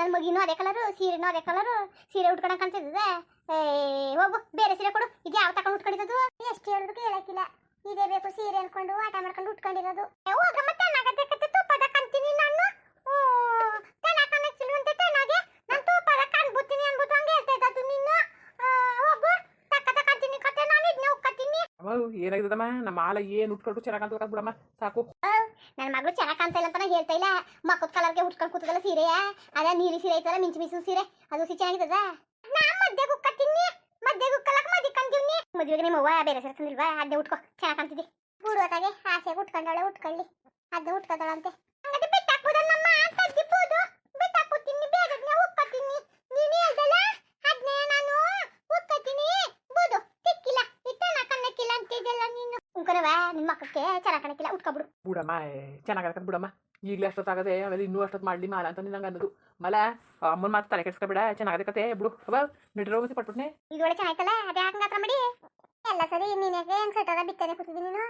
ನನ್ನ ಮಗಿನೂ ಅದೇ ಕಲರು ಸೀರೆನೂ ಅದೇ ಕಲರು ಸೀರೆ ಉಟ್ಕೊಳಕ್ ಅಂತಿದ್ದೆ ಏ ಹೋಗು ಬೇರೆ ಸೀರೆ ಕೊಡು. ಇದು ಯಾವ ತಕೊಂಡು ಉಟ್ಕೊಂಡಿರೋದು? ಎಷ್ಟು ಹೇಳಿದ್ರು ಕೇಳಕ್ಕಿಲ್ಲ ಇದೇ ಬೇಕು ಸೀರೆ ಅನ್ಕೊಂಡು ಆಟ ಮಾಡ್ಕೊಂಡು ಉಟ್ಕೊಂಡಿರೋದು. ಏ, ಹೋಗ ಮತ್ತೆ ನಾಗತ್ತೆ ಕತ್ತೆ ತುಪ್ಪದ ಕಂತೀನಿ ನಾನು ಏನಾಗಿದ್ದಮ್ಮ ನಮ್ಮ ಮಾಲ ಏನು ಉಟ್ಕೊಂಡು ಚೆನ್ನಾಗಿ ಅಂತ ಬಿಡಮ್ಮ ಸಾಕು. ನನ್ನ ಮಗಳು ಚೆನ್ನಾಗಿ ಕಾಣ್ತಾ ಇಲ್ಲ ಅಂತ ಹೇಳ್ತಾ ಇಲ್ಲ. ಮಕ್ಕದ ಕಲರ್ಗೆ ಉಟ್ಕೊಂಡು ಕೂತದಲ್ಲ ಸೀರೆಯ ಅದೇ ನೀಲಿ ಸೀರೆ ಐತಲ್ಲ, ಮಿಂಚು ಮಿಸು ಸೀರೆ. ಅದು ಸಿ ಚೆನ್ನಾಗಿದ್ದದ? ನಾ ಮದ್ದೆ ಕುಕ್ಕತ್ತೀನಿ ಮದ್ದೆ ಗುಕ್ಕಲಕ್ ಮದಿ ಕಂದಿವ್ನಿ ಮದುವೆಗೆ ನಿಮ್ಮ ಅವ್ವ ಬೇರೆ ಸೀರೆ ತಂದಿಲ್ವಾ? ಅದೇ ಉಟ್ಕೋ. ಚೆನ್ನಾಗಿ ಕಾಣ್ತಿದ್ದಿ. ಬುಡುವತ್ತಾಗೆ ಆಸೆಗೆ ಉಟ್ಕೊಂಡವಳೆ, ಉಟ್ಕೊಳ್ಳಿ. ಅದೇ ಉಟ್ಕೊತಾಳಂತೆ. ಉಂಕರವ ನಿಮ್ಮ ಮಕ್ಕಕ್ಕೆ ಚೆನ್ನಾಗಿ ಕಾಣಕ್ಕಿಲ್ಲ ಉಟ್ಕೊಬಿಡು ಬಿಡಮ್ಮ ಚೆನ್ನಾಗತ್ತ ಬಿಡಮ್ಮ. ಈಗಲೇ ಅಷ್ಟೊತ್ತಾಗದೆ ಆಮೇಲೆ ಇನ್ನೂ ಅಷ್ಟೊತ್ತು ಮಾಡಲಿ ಮಾಲ ಅಂತ ನಿನ್ನಂಗೆ ಅನ್ನೋದು. ಮಲ ಅಮ್ಮನ ಮಾತು ತಲೆ ಕೆಡಿಸ್ಕೊಬೇಡ ಚೆನ್ನಾಗದೆ ಕತೆ ಬಿಡು. ಅವ ನಡಿರೋ ಮತ್ತೆ ಪಟ್ಬಿಟ್ನೆ. ಇದೊಳೆ ಚೆನ್ನಾಯ್ತಲ್ಲ ಅದೇ ಹಾಕಂಗ ಹತ್ರ ಮಾಡಿ. ಎಲ್ಲ ಸರಿ ನೀನು ಯಾಕೆ ಹೆಂಗ್ ಸೆಟರ ಬಿತ್ತನೆ ಕೂತಿದ್ದೀನಿ ನೀನು?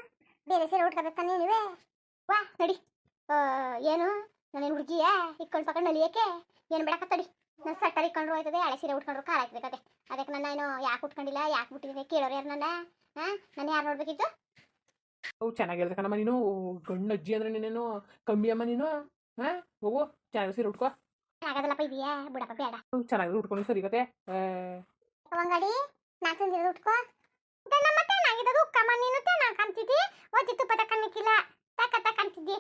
ಬೇರೆ ಸೀರೆ ಉಟ್ಕೋಬೇಕು ನೀನುವೆ ವಾ ನಡಿ. ಆ, ಏನು? ನಾನೇನು ಹುಡುಗಿಯ? ಇಕ್ಕೊಂಡು ಪಕೊಂಡು ನಲಿಯಕ್ಕೆ? ಏನು ಬೇಡಕತ್ತಡಿ ನಾನು ಸಟ್ಟರ್ ಇಕ್ಕೊಂಡ್ರು ಹೋಯ್ತದೆ ಹಳೆ ಸೀರೆ ಉಟ್ಕೊಂಡ್ರು ಕಾಲ ಕತೆ ಅದಕ್ಕೆ ನನ್ನ ಏನು ಯಾಕೆ ಉಟ್ಕೊಂಡಿಲ್ಲ ಯಾಕೆ ಬಿಟ್ಟಿದ್ದೀನಿ ಕೇಳೋರು ಯಾರು ನನ್ನ? ಹಾಂ ನಾನು ಯಾರು ನೋಡ್ಬೇಕಿತ್ತು? ಅವು ಚೆನ್ನಾಗಿ ಹೇಳ್ದೆ ಕಣಮ್ಮ ನೀನು ಗಂಡು ಅಜ್ಜಿ ಅಂದ್ರೆ ನೀನೇನು ಕಮ್ಮಿ ಅಮ್ಮ ನೀನು? ಹಾಂ ಹೋಗು ಚೆನ್ನಾಗಿ ಸೀರೆ ಉಟ್ಕೋ. ಆಗದಲ್ಲಪ್ಪ ಇದೆಯಾ ಬಿಡಪ್ಪ ಬೇಡ. ಚೆನ್ನಾಗಿ ಉಟ್ಕೊಂಡು ಸರಿ ಕತೆ ಅಂಗಡಿ ನಾ ತಂದಿರೋದು ಉಟ್ಕೋ. ನಮ್ಮ ಚೆನ್ನಾಗಿರೋದು ಉಕ್ಕಮ್ಮ ನೀನು ಚೆನ್ನಾಗಿ ಕಾಣ್ತಿದ್ದಿ? ಒತ್ತಿ ತುಪ್ಪದ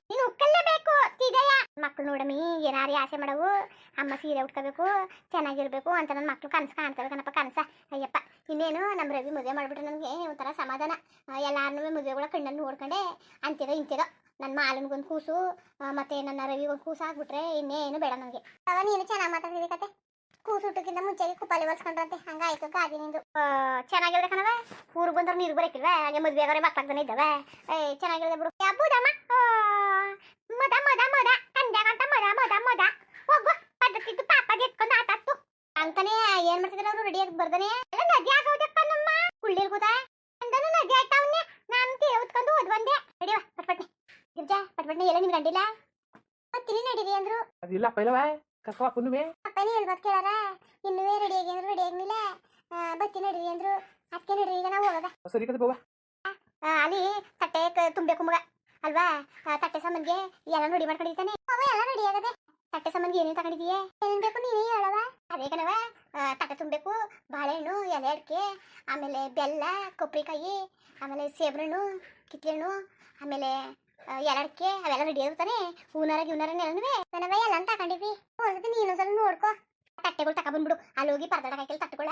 ನೀನು ಉಕ್ಕಲೇಬೇಕು ತಿದೆಯ ಮಕ್ಕಳು ನೋಡಮಿ, ಏನಾರಿ ಆಸೆ ಮಾಡವು, ಅಮ್ಮ ಸೀರೆ ಉಟ್ಕೋಬೇಕು, ಚೆನ್ನಾಗಿರ್ಬೇಕು ಅಂತ ನನ್ನ ಮಕ್ಳು ಕನಸು ಕಾಣ್ತವೆ ಕಣಪ್ಪ, ಕನಸ. ಅಯ್ಯಪ್ಪ, ಇನ್ನೇನು ನಮ್ಮ ರವಿ ಮದುವೆ ಮಾಡ್ಬಿಟ್ರೆ ನನಗೆ ಒಂಥರ ಸಮಾಧಾನ. ಎಲ್ಲಾರನ್ನೂ ಮದುವೆಗಳ ಕಣ್ಣಲ್ಲಿ ನೋಡ್ಕೊಂಡೆ ಅಂತಿರೋ ಇಂತಿರೋ ನನ್ನ ಮಾಲನ್ಗೊಂದು ಕೂಸು ಮತ್ತೆ ನನ್ನ ರವಿಗೊಂದು ಕೂಸು ಆಗ್ಬಿಟ್ರೆ ಇನ್ನೇನು ಬೇಡ ನನಗೆ. ಅವ ನೀನು ಚೆನ್ನಾಗಿ ಮಾತಾಡ್ತಿದ್ದೆ ಕತೆ. ಕೂಸು ಹುಟ್ಟಕ್ಕಿಂತ ಮುಂಚೆಗೆ ಕುಪಾಲಿ ಒಲ್ಸ್ಕೊಂಡ್ರಂತೆ ಹಂಗಾಯ್ತು, ಗಾದಿ ನಿಂದು. ಚೆನ್ನಾಗಿರ್ದೆ ಕಣವ ಊರು ಬಂದ್ರೆ ನೀರು ಬರಕಿಲ್ವ? ಹಾಗೆ ಮದ್ವೆ ಆಗರೆ ಮಕ್ಳಾಗ್ತಾನೆ ಇದ್ದಾವೆ. ಏ, ಚೆನ್ನಾಗಿರ್ದೆ ಬಿಡು. ಯಾಬುದಮ್ಮ ಮದ ಮದ ಮದ ತಂದ್ಯಾಗಂತ ಮದ ಮದ ಮದ. ಹೋಗು ಪದ್ಧತಿದ್ದು ಪಾಪದ ಎತ್ಕೊಂಡು ಆಟಾತ್ತು ಅಂತಾನೆ ಏನ್ ಮಾಡ್ತಿದ್ರೆ ಅವರು? ರೆಡಿಯಾಗಿ ಬರ್ದಾನೆ. ಎಲ್ಲ ನದಿ ಆಗೋದಪ್ಪ ನಮ್ಮ ಕುಳ್ಳಿರ್ ಕೂತ ಅಂದನು ನದಿ ಆಯ್ತಾವನ್ನೇ ನಾನು ತೇ ಉತ್ಕೊಂಡು ಹೋದ್ ಬಂದೆ ರೆಡಿವ ಪಟ್ಪಟ್ನೆ ಗಿರ್ಜಾ ಪಟ್ಪಟ್ನೆ ಎಲ್ಲ ನಿಮ್ಗೆ ಗಂಡಿಲ್ಲ ಮತ್ತಿನಿ ನಡೀರಿ ಅಂದ್ರು? ಅದಿಲ್ಲ ಪೈಲವ ಕರ್ಕೋ ಅಪ್ಪನುವೆ ಅಪ್ಪನೇ ಹೇಳ್ಬೋದು ಕೇಳಾರ? ಇನ್ನುವೇ ರೆಡಿ ಆಗಿ ಅಂದ್ರೆ ರೆಡಿ ಆಗಿಲ್ಲ ಬತ್ತಿ ನಡ್ರಿ ಅಂದ್ರು. ಅದಕ್ಕೆ ನಡ್ರಿ ಈಗ ನಾವು ಹೋಗೋದ? ಸರಿ ಕದ ಬಾವ ಅಲ್ಲಿ ತಟ್ಟೆ ತುಂಬಬೇಕು ಮಗ ಅಲ್ವಾ? ತಟ್ಟೆ ಸಂಬಂಧಿಗೆ ಎಲ್ಲ ರೆಡಿ ಮಾಡ್ಕೊಂಡಿದ್ದಾನೆ ಅವ ಎಲ್ಲ ರೆಡಿ ಆಗದೆ ತಟ್ಟೆ ಸಂಬಂಧಿ ಏನೇನು ತಗೊಂಡಿದೀಯ? ಏನೇನು ಬೇಕು ನೀನೇ ಹೇಳವ ಅದೇ ಕಣವ ತಟ್ಟೆ ತುಂಬಬೇಕು ಬಾಳೆಹಣ್ಣು ಎಲೆ ಅಡಿಕೆ ಆಮೇಲೆ ಬೆಲ್ಲ ಕೊಬ್ಬರಿಕಾಯಿ ಆಮೇಲೆ ಸೇಬ್ರಣ್ಣು ಕಿತ್ತಲೆ ಹಣ್ಣು ಆಮೇಲೆ ಅಡಿಕೆ ಅವೆಲ್ಲ ರೆಡಿ ಆಗಿರ್ತಾನೆ ಹೂನಾರ ಗಿವ್ನಾರ ನೆಲನುವೆ ನನವ ಎಲ್ಲ ತಗೊಂಡಿದ್ವಿ ಒಂದ್ಸತಿ ನೀನು ಸ್ವಲ್ಪ ನೋಡ್ಕೋ. ತಟ್ಟೆಗಳು ತಗೊಬಂದ್ಬಿಡು ಅಲ್ಲಿ ಹೋಗಿ ಪರದಾಡ ಕಾಯ್ಕೆಲ್ಲ ತಟ್ಟೆಗಳ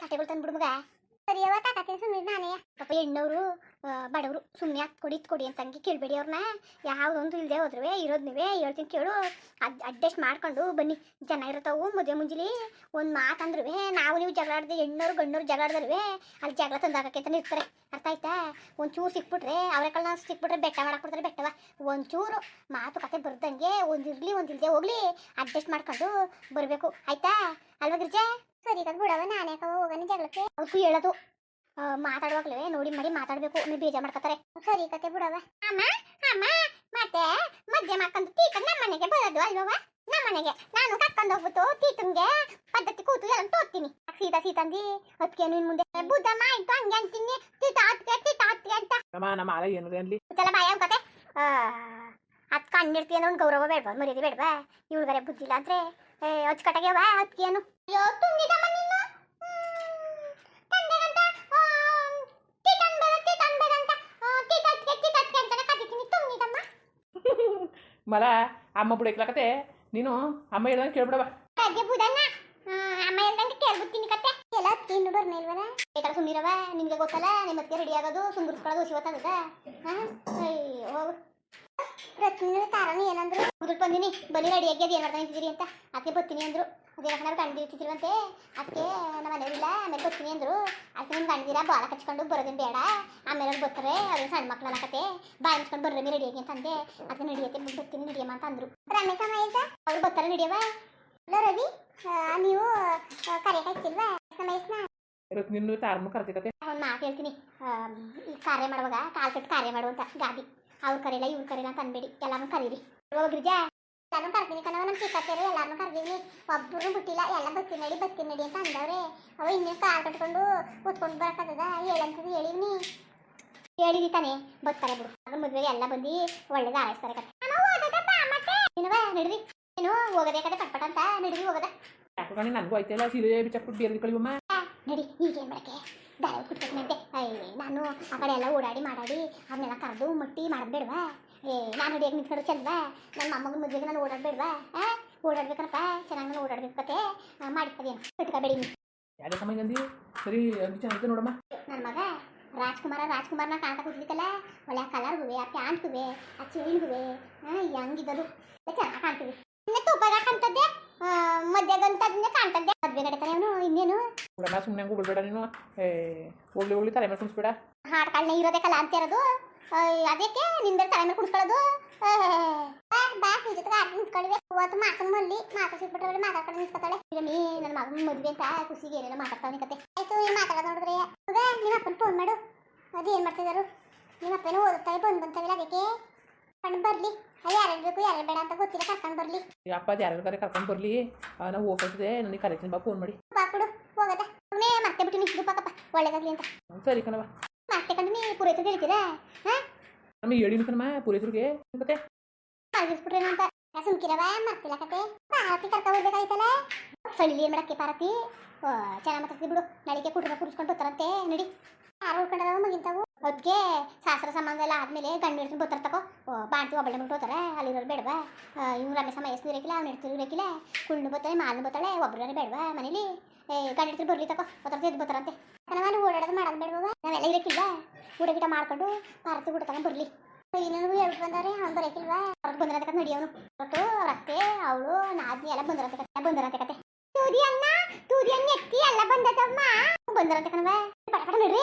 ತಟ್ಟೆಗಳು ತಂದ್ಬಿಡು ಮಗ. ಸರಿಯವ ತಗತೀನಿ ಸುಮ್ಮನೆ ನಾನೇ. ಪಾಪ ಹೆಣ್ಣವರು ಬಡವರು ಸುಮ್ಮನೆ ಹಾಕಿ ಕೊಡಿ ಕೊಡಿ ಅಂತ ಹಂಗೆ ಕೇಳಬೇಡಿ ಅವ್ರನ್ನ ಯಾವುದೊಂದು ಇಲ್ಲದೆ ಹೋದ್ರವೇ, ಇರೋದು ನೀವೇ ಹೇಳ್ತೀನಿ ಕೇಳು. ಅದು ಅಡ್ಜಸ್ಟ್ ಮಾಡ್ಕೊಂಡು ಬನ್ನಿ. ಜನ ಇರ್ತಾವು, ಮದುವೆ ಮುಂಜಲಿ ಒಂದು ಮಾತಂದ್ರೂ ನಾವು ನೀವು ಜಗಳಾಡ್ದೆ ಹೆಣ್ಣವ್ರು ಗಣ್ಣವ್ರು ಜಗಳ ಆಡಿದ್ರುವೆ, ಅಲ್ಲಿ ಜಗಳ ತಂದಾಕಕ್ಕೆ ಅಂತ ಇರ್ತಾರೆ. ಅರ್ಥ ಆಯ್ತಾ? ಒಂಚೂರು ಸಿಕ್ಬಿಟ್ರೆ ಅವರೆಲ್ಲ ಸಿಕ್ಬಿಟ್ರೆ ಬೆಟ್ಟ ಮಾಡಕ್ ಬಿಡ್ತಾರೆ ಬೆಟ್ಟವ. ಒಂಚೂರು ಮಾತುಕತೆ ಬರ್ದಂಗೆ ಒಂದು ಒಂದಿಲ್ದೆ ಹೋಗ್ಲಿ, ಅಡ್ಜಸ್ಟ್ ಮಾಡ್ಕೊಂಡು ಬರಬೇಕು. ಆಯ್ತಾ? ಅಲ್ವಾ ಗಿರ್ಜಾ? ಸರಿ ಕದ್ ಬಿಡವ ನಾನೇ ಹೋಗೋಣ ಜಗಳಕ್ಕೆ. ಅವ್ರಿಗೂ ಹೇಳೋದು. ಮಾತಾಡುವಾಗ್ಲೇ ನೋಡಿ ಮರಿ ಮಾತಾಡ್ಬೇಕು ನೀ ಬೇಜಾರ್ ಮಾಡ್ಕೊತಾರೆ ಸರಿ ಕತೆ ಬಿಡವ. ಅಮ್ಮ ಅಮ್ಮ ಮತ್ತೆ ಮದ್ಯ ಮಾಡ್ಕೊಂಡು ತೀಟ ನಮ್ಮ ಮನೆಗೆ ಬರೋದು ಅಲ್ವವ? ನಮ್ಮ ಮನೆಗೆ. ನಾನು ಕರ್ಕೊಂಡು ಹೋಗ್ಬಿಟ್ಟು ತೀಟನ್ಗೆ ಪದ್ಧತಿ ಕೂತು ಎಲ್ಲ ತೋರ್ತೀನಿ ಸೀತಾ ಸೀತಂದಿ? ಅದಕ್ಕೆ ನಿನ್ ಮುಂದೆ ಬುದ್ಧ ಆಯ್ತು ಹಂಗೆ ಅಂತೀನಿ. ತೀಟ ಆತ್ಗೆ ತೀಟ ಆತ್ಗೆ ಅಂತ. ನಮ್ಮ ನಮ್ಮ ಮಾಲ ಏನಿದೆ ಅನ್ಲಿ ಚಲ ಬಾಯ ಕತೆ. ಅದ್ ಕಣ್ಣಿರ್ತಿ ಅನ್ನೋ ಒಂದು ಗೌರವ ಬೇಡ ಮರ್ಯಾದೆ ಬೇಡ್ವಾ? ಇವಳಿಗಾರೆ ಬುದ್ಧಿ ಇಲ್ಲ ಅಂದ್ರೆ ಅಚ್ಚುಕಟ್ಟಾಗ್ಯವ ಏನು ಅಯ್ಯೋ ತುಂಬಿದಮ್ಮ ನೀನು. ಮಲ ಅಮ್ಮ ಬಿಡಕ್ಲಕತೆ ನೀನು ಅಮ್ಮ ಹೇಳ್ದಂಗೆ ಕೇಳ್ಬಿಡವ ಅದೇ ಬುಡಣ್ಣ, ಅಮ್ಮ ಹೇಳ್ದಂಗೆ ಕೇಳ್ಬಿಡ್ತೀನಿ ಕತೆ. ಎಲ್ಲ ತಿನ್ ಬರ್ನೇ ಇಲ್ವಲ್ಲ ಬೇಕಾದ್ರೆ ಸುಮ್ಮಿರವ ನಿಮ್ಗೆ ಗೊತ್ತಲ್ಲ ನಿಮ್ಮ ಮತ್ತೆ ರೆಡಿ ಆಗೋದು ಸುಂದರ್ಸ್ಕೊಳ್ಳೋದು ಶಿವತ್ತದ ಅಯ್ಯೋ. ರತ್ನ ತಾರನು ಏನಂದ್ರು ಮುದುಕ್ ಬಂದಿನಿ ಬನ್ನಿ ರೆಡಿ ಆಗಿ ಅದು ಏನು ಮಾಡ್ತಾ ನಿಂತಿದ್ದೀರಿ ಅಂತ. ಅದಕ್ಕೆ ಬರ್ತೀನಿ ಅಂದ್ರು. ಅದೇ ನಾವು ಗಂಡು ಇರ್ತಿದ್ರಂತೆ ಅದಕ್ಕೆ ನಮ್ಮ ಮನೆಯವ್ರಿಲ್ಲ ಆಮೇಲೆ ಬರ್ತೀನಿ ಅಂದ್ರು. ಅದಕ್ಕೆ ನಿಮ್ಮ ಗಂಡಿರ ಬಾಲ ಕಚ್ಕೊಂಡು ಬರೋದೇನು ಬೇಡ. ಆಮೇಲೆ ಅವ್ರು ಬರ್ತಾರೆ. ಅದು ಸಣ್ಣ ಮಕ್ಳು ಅನ್ನಕತ್ತೆ ಬಾಯಿ ಮುಚ್ಕೊಂಡು ಬರ್ರಿ ರೆಡಿ ಆಗಿ ಅಂತ ಅಂದೆ. ಅದಕ್ಕೆ ನಡಿಯತ್ತೆ ಬರ್ತೀನಿ ನಡಿಯಮ್ಮ ಅಂತ ಅಂದ್ರು. ರಮೇಶ ಮಹೇಶ? ಅವ್ರು ಬರ್ತಾರೆ ನಡಿಯವ ಅಲ್ಲ ರವಿ. ನೀವು ಕರೆಯಕ್ಕಾಗ್ತಿಲ್ವಾ ಮಹೇಶ್ನ? ಇರತ್ ನಿನ್ನ ತಾರಮ್ಮ ಕರ್ತಿಕತೆ ಒಂದು ಮಾತು ಹೇಳ್ತೀನಿ. ಈ ಕಾರ್ಯ ಮಾಡುವಾಗ ಕಾಲ್ ಕಟ್ಟು ಕಾರ್ಯ ಮಾಡುವಂತ ಗಾದಿ. ಅವ್ರು ಕರೀಲ ಇವ್ರು ಕರೀಲ ಅಂತ ಅನ್ಬೇಡಿ. ಎಲ್ಲಾನು ಕರೀರಿ. ಗಿರಿಜಾ ಎಲ್ಲಾನು ಕರ್ದೀನಿ ಕಣವ ನಮ್ಮ ಚಿಕ್ಕತ್ತೇರು ಎಲ್ಲಾರನ್ನೂ ಕರ್ದೀನಿ. ಒಬ್ಬರು ಬಿಟ್ಟಿಲ್ಲ ಎಲ್ಲ ಬತ್ತೀನಿ ನಡಿ ಬತ್ತೀನಿ ನಡಿ ಅಂತ ಅಂದವ್ರೆ. ಅವ ಇನ್ನೇನು ಕಾಲ್ ಕಟ್ಕೊಂಡು ಕೂತ್ಕೊಂಡು ಬರಕತ್ತದ? ಹೇಳಂತದ್ದು ಹೇಳಿವ್ನಿ. ಹೇಳಿದಿ ತಾನೆ ಬರ್ತಾರೆ ಬಿಡು. ಅದ್ರ ಮದುವೆಗೆ ಎಲ್ಲ ಬಂದು ಒಳ್ಳೇದು ಆರೈಸ್ತಾರೆ ಕತೆ ಏನವ ನಡ್ರಿ. ಏನು ಹೋಗದೆ ಕತೆ ಪಟ್ಪಟ ಅಂತ ನಡ್ರಿ ಹೋಗದ. ನನಗೂ ಐತೆಲ್ಲ ಸೀರೆ ಬಿಚ್ಚಾಕ್ಬಿಟ್ಟು ಬೇರೆ ಕಳಿವಮ್ಮ ನಡಿ ಹೀಗೆ ಮಾಡಕ್ಕೆ ಕುಟ್ಬೇಕಂತೆ ಅಯ್ಯ ನಾನು ಆ ಕಡೆ ಎಲ್ಲ ಓಡಾಡಿ ಮಾಡಾಡಿ ಅವನ್ನೆಲ್ಲ ಕರೆದು ಮಟ್ಟಿ ಮಾಡೋದು ಬೇಡವಾ? ಏ ನಾನು ರೆಡಿಯಾಗಿ ನಿಂತ್ಕೊಂಡು ಚಂದವಾ ನನ್ನ ಮೊಮ್ಮಗನ ಮದುವೆಗೆ ನಾನು ಓಡಾಡ್ಬೇಡ್ವಾ ಆ? ಓಡಾಡ್ಬೇಕನಪ್ಪ ಚೆನ್ನಾಗಿ ನಾನು ಓಡಾಡ್ಬೇಕತ್ತೆ ಮಾಡಿಕೊದೇನು ಕಟ್ಕೋಬೇಡಿ ಸಮಯ ಅಂದಿ? ಸರಿ ಚೆನ್ನಾಗಿದೆ ನೋಡಮ್ಮ. ನನ್ನ ಮಗ ರಾಜ್ಕುಮಾರ ರಾಜ್ಕುಮಾರ್ನ ಕಾಣ್ತಾ ಕೂತಿದ್ದಲ್ಲ ಒಳ್ಳೆ ಕಲರ್ ಹೂವೆ ಆ ಪ್ಯಾಂಟ್ಗುವೆ ಆ ಚೈನ್ಗುವೆ ಹೆಂಗಿದ್ದದು? ಚೆನ್ನಾಗಿ ಕಾಣ್ತೀವಿ ಇನ್ನೇ ತುಪ್ಪಾಗ ಕಾಣ್ತದ್ದೆ ಮಧ್ಯಾಗಂತದ್ನೇ ಕಾಣ್ತದ್ದೆ. ಮದ್ವೆ ನಡೀತಾನೆ ಅವನು ಇನ್ನೇನು? ಬಿಡಮ್ಮ ಸುಮ್ಮನೆ ಹಂಗೂ ಬಿಡ್ಬೇಡ ನೀನು. ಏ ಹೋಗ್ಲಿ ಹೋಗ್ಲಿ ತಲೆ ಮೇಲೆ ಕುಣಿಸ್ಬೇಡ ಹಾಡ್ಕಳ್ನ ಇರೋದೇ ಕಲ ಅಂತ ಇರೋದು. ಅದಕ್ಕೆ ನಿಂದ ತಲೆ ಮೇಲೆ ಕುಡಿಸ್ಕೊಳ್ಳೋದು. ಬಾ ನಿನ್ ಜೊತೆಗೆ ಆಟ ನಿಂತ್ಕೊಳ್ಳಿವೆ. ಇವತ್ತು ಮಾತನ್ ಮಲ್ಲಿ ಮಾತಾ ಸಿಕ್ಬಿಟ್ರೆ ಮಾತಾಡ್ಕೊಂಡು ನಿಂತ್ಕೊತಾಳೆ. ನನ್ನ ಮಗನ ಮದುವೆ ಅಂತ ಖುಷಿಗೆ ಏನೇನೋ ಮಾತಾಡ್ತಾವನಿ ಕತೆ. ಆಯ್ತು ಏನು ಮಾತಾಡೋದು ನೋಡಿದ್ರೆ? ನಿಮ್ಮ ಅಪ್ಪನ ಫೋನ್ ಮಾಡು. ಅದು ಏನು ಮಾಡ್ತಿದ್ದಾರು ನಿಮ್ಮ ಅಪ್ಪನ ಓದುತ್ತಾರೆ ಬಂದು ಬಂತವಿಲ್ಲ ಅದಕ್ಕೆ? ಕಣ್ಣು ಬರ್ಲಿ. ಯಾರು ಬೇಕು ಯಾರು ಬೇಡ ಅಂತ ಗೊತ್ತಿಲ್ಲ ಕರ್ಕೊಂಡು ಬರ್ಲಿ. ಅಪ್ಪ ಯಾರು ಕರೆ ಕರ್ಕೊಂಡು ಬರ್ಲಿ? ನಾವು ಹೋಗ್ತದೆ ನನಗೆ ಕರೆಕ್ಟ್ ಬಾ ಫೋನ್ ಮಾಡಿ. ಬಾ ಕೊಡು ಹೋಗದ. ಅವನೇ ಮತ್ತೆ ಬಿಟ್ಟು ನಿಂತು ಪಾಕಪ್ಪ ಒಳ್ಳೇದಾಗ್ಲಿ ಅಂತ. ಸರಿ ಕಣವ ಮತ್ತೆ ಕಂಡು ನೀ ಪೂರೈತ ಹೇಳ್ತೀರಾ ಹಾಂ? ನಮಗೆ ಹೇಳಿನ ಕಣಮ್ಮ ಪೂರೈತರಿಗೆ ಮತ್ತೆ? ಮಲಗಿಸ್ಬಿಟ್ರೇನು ಅಂತ. ಸುಮ್ಕಿರವ ಮರ್ತಿಲ್ಲ ಕತೆ? ಪಾರತಿ ಕರ್ಕ ಹೋಗ್ಬೇಕಾಯ್ತಲ್ಲ? ಸಳಿಲಿ ಏನು ಮಾಡಕ್ಕೆ ಪಾರತಿ ಚೆನ್ನಾಗಿ ಮಾತಾಡ್ತಿ ಬಿಡು. ನಡಿಗೆ ಕುಟುಂಬ ಕುಡಿಸ್ಕೊಂಡು ಬರ್ತಾರಂತೆ ನಡಿ. ಯಾರು ಉಳ್ಕೊಂಡಾರ ಮಗಿಂತಾವು. ಅದಕ್ಕೆ ಶಾಸ್ತ್ರ ಸಂಬಂಧ ಎಲ್ಲ ಆದ್ಮೇಲೆ ಗಂಡು ಹಿಡ್ಕೊಂಡು ಬರ್ತಾರ ತಗೋ ಬಾಣ್ತಿ ಒಬ್ಬಳೆ ಬಿಟ್ಟು ಹೋತಾರೆ ಅಲ್ಲಿರೋರು ಬೇಡವಾ? ಇವ್ನು ರಮೇಶ ಎಷ್ಟು ಇರಕಿಲ್ಲ ಅವ್ನು ಹಿಡ್ತಿರು ಇರಕಿಲ್ಲ ಕುಳ್ಳು ಬರ್ತಾಳೆ ಮಾಲ್ನು ಬರ್ತಾಳೆ ಒಬ್ಬರೇ ಬೇಡವಾ ಮನೇಲಿ? ಏ, ಗಂಡು ಹಿಡ್ತಿರು ಬರ್ಲಿ ತಗೋ ಬತ್ತರ ಎದ್ದು ಬರ್ತಾರಂತೆ. ನಾನು ಓಡಾಡೋದು ಮಾಡೋದು ಬೇಡವಾ ನಾವೆಲ್ಲ ಇರಕ್ಕಿಲ್ಲ ಊಟ ಗಿಟ ಮಾಡ್ಕೊಂಡು ಪಾರತಿ ಊಟ ತಗೊಂಡು ಬರ್ಲಿ. ಇನ್ನೊಂದು ಹೇಳ್ಬಿಟ್ಟು ಬಂದಾರೆ, ಅವ್ನು ಬರೋಕಿಲ್ವಾ ಅವ್ರು ಬಂದಿರತ್ತೆ ಕತೆ ಅವನು. ಒಟ್ಟು ಅತ್ತೆ ಅವಳು ನಾದ್ನಿ ಎಲ್ಲ ಬಂದಿರತ್ತೆ ಕತೆ ಬಂದಿರತ್ತೆ ಕತೆ ತೂದಿ ಅಣ್ಣ, ತೂದಿ ಅನ್ನ ಎತ್ತಿ ಎಲ್ಲ ಬಂದದಮ್ಮ ಬಂದಿರತ್ತೆ ಕಣವ ಪಟ ಪಟ ನಡ್ರಿ.